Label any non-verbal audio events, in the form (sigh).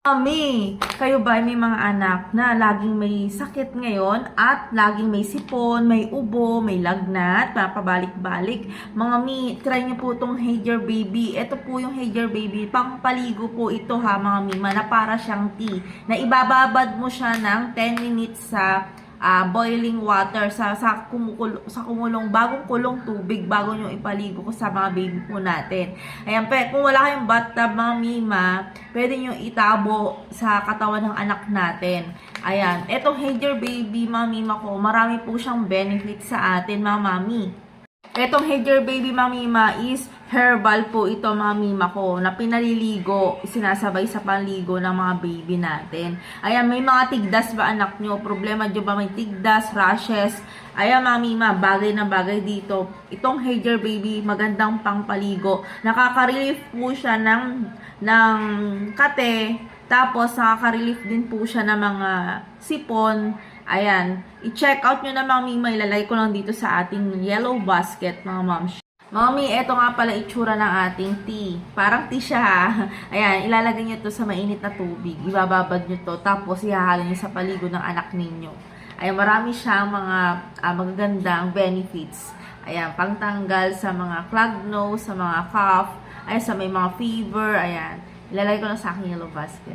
Mami, kayo ba ay may mga anak na laging may sakit ngayon at laging may sipon, may ubo, may lagnat, papabalik-balik? Mga mi, try niyo po itong Hager Baby. Ito po yung Hager Baby. Pangpaligo po ito ha mga mima na para siyang tea. Na ibababad mo siya ng 10 minutes sa ah, boiling water sa sa kumukulo, sa kumulong bagong kulong tubig bago nyo ipaligo ko sa mga baby po natin. Ayan, pe, kung wala kayong bathtub mga mima, pwede nyo itabo sa katawan ng anak natin. Ayan, etong Hager Baby mga mima ko, marami po siyang benefits sa atin mga mami. Etong Hager Baby Mamima is herbal po ito mamima ko na pinaliligo, sinasabay sa panligo ng mga baby natin. Ayan, may mga tigdas ba anak nyo? Problema nyo ba may tigdas, rashes? Ayan mamima, bagay na bagay dito. Itong Hager Baby, magandang pangpaligo. Nakaka-relief po siya ng, ng kate, tapos nakaka-relief din po siya ng mga sipon, Ayan. I-check out nyo na mga mima. Ilalagay ko lang dito sa ating yellow basket, mga moms. Mami, eto nga pala itsura ng ating tea. Parang tea siya ha. (laughs) Ayan, ilalagay nyo to sa mainit na tubig. Ibababad nyo to. Tapos ihahalo nyo sa paligo ng anak ninyo. Ayan, marami siyang mga ah, magagandang benefits. Ayan, pangtanggal sa mga clogged nose, sa mga cough, ayan, sa may mga fever, ayan. Ilalagay ko lang sa aking yellow basket.